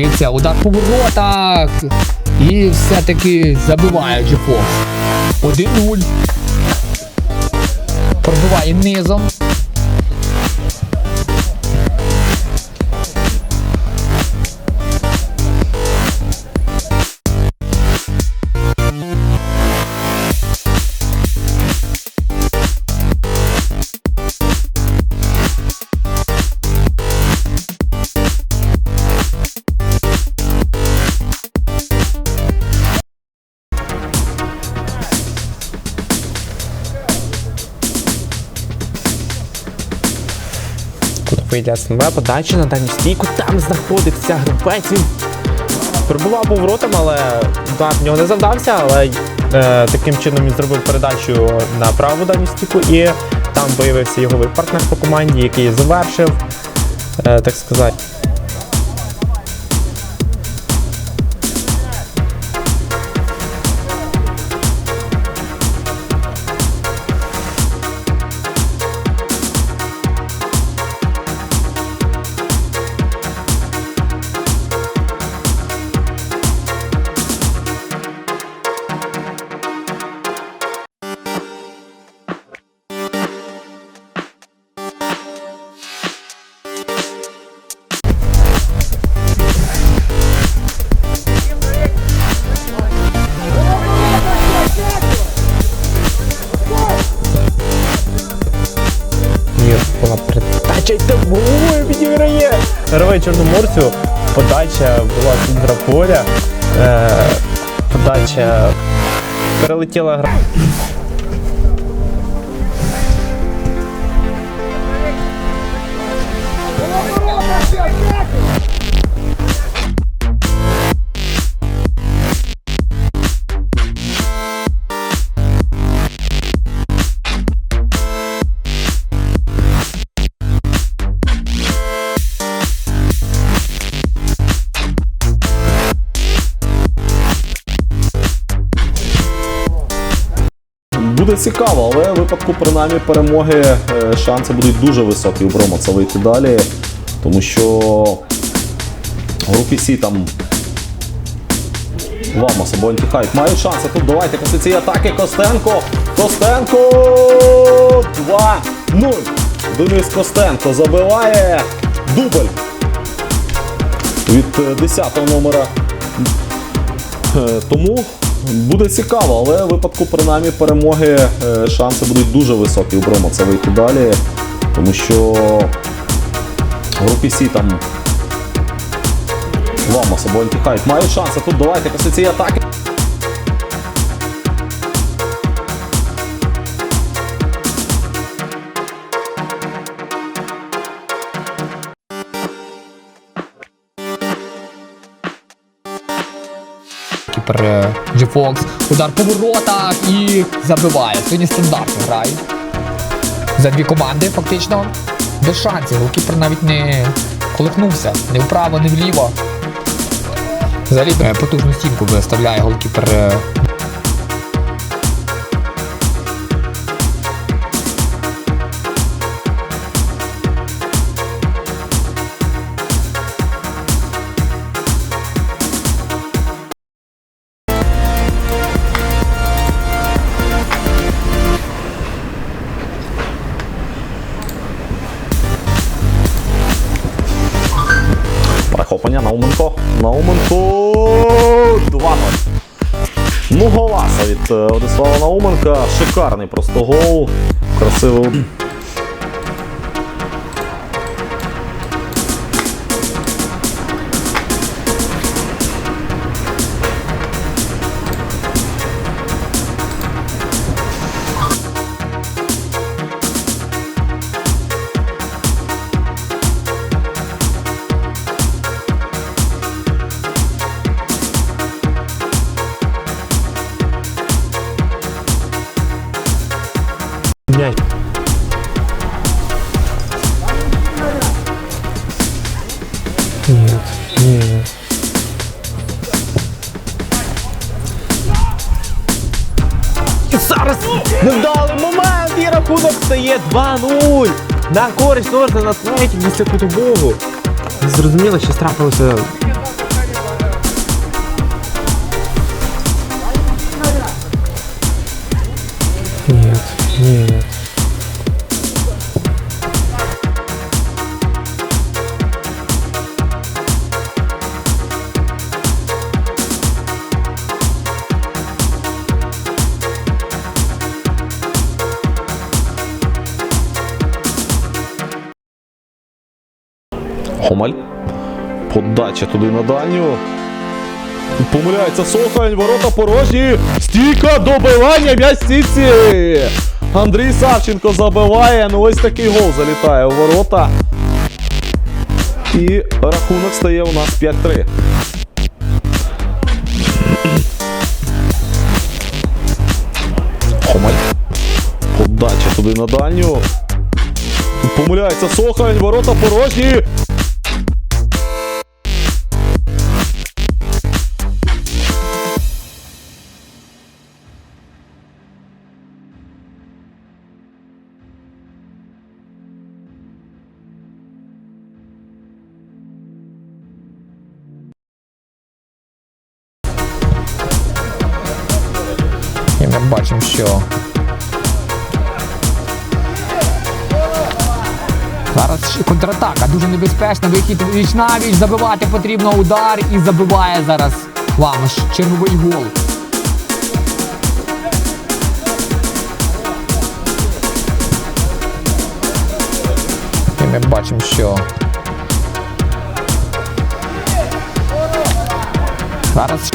Дивіться, удар по воротах. І все-таки забиває Джефос. 1-0. Пробиває низом. Куди СНВ, подача на дальню стійку, там знаходиться гравець. Він пробував поворотом, але удар в нього не завдався, але е, таким чином він зробив передачу на праву дальню стійку і там виявився його партнер по команді, який завершив, е, так сказати. Гравець Чорноморцю. Подача була центра поля. Е, подача перелетіла гра. Цікаво, але в випадку принаймні перемоги е, шанси будуть дуже високі у Бромаца вийти далі. Тому що в групі Сі там Вамос або Антіхайт мають шанси. Тут давайте цієї атаки Костенко. Костенко 2-0. Денис Костенко забиває дубль від е, 10-го номера. Е, Тому буде цікаво, але в випадку принаймні перемоги е, шанси будуть дуже високі у Брома це вийти далі. Тому що в групі Сі там Вамос або Антіхайт мають шанси. Тут давайте після цієї атаки. Кіпер G-Fox. Удар по воротах і забиває. Сьогодні стандартно грає. За дві команди фактично. Без шансів. Голкіпер навіть не колихнувся. Не вправо, не вліво. Взагалі е, потужну стінку виставляє голкіпер. Перехоплення Науменко. Науменко 2-0. Ну, голаса від е, Одислава Науменка. Шикарний просто гол. Красиво. снять. Нет, нет. І зараз невдалий момент і рахунок стає 2-0. На користь Норда на слайді 10-кутового. Зрозуміло, що страпилося Нет. Ні. Хомаль. Подача туди на дальню. Помиляється Сохань, ворота порожні. Стійка добивання сітці. Андрій Савченко забиває. Ну ось такий гол залітає у ворота. І рахунок стає у нас 5-3. Хомаль. Подача туди на дальню. Помиляється Сохань, ворота порожні. Бачимо, що. Зараз контратака, дуже небезпечна, вихід віч на забивати потрібно удар і забиває зараз Ламаш. Черговий гол. І ми бачимо, що. Зараз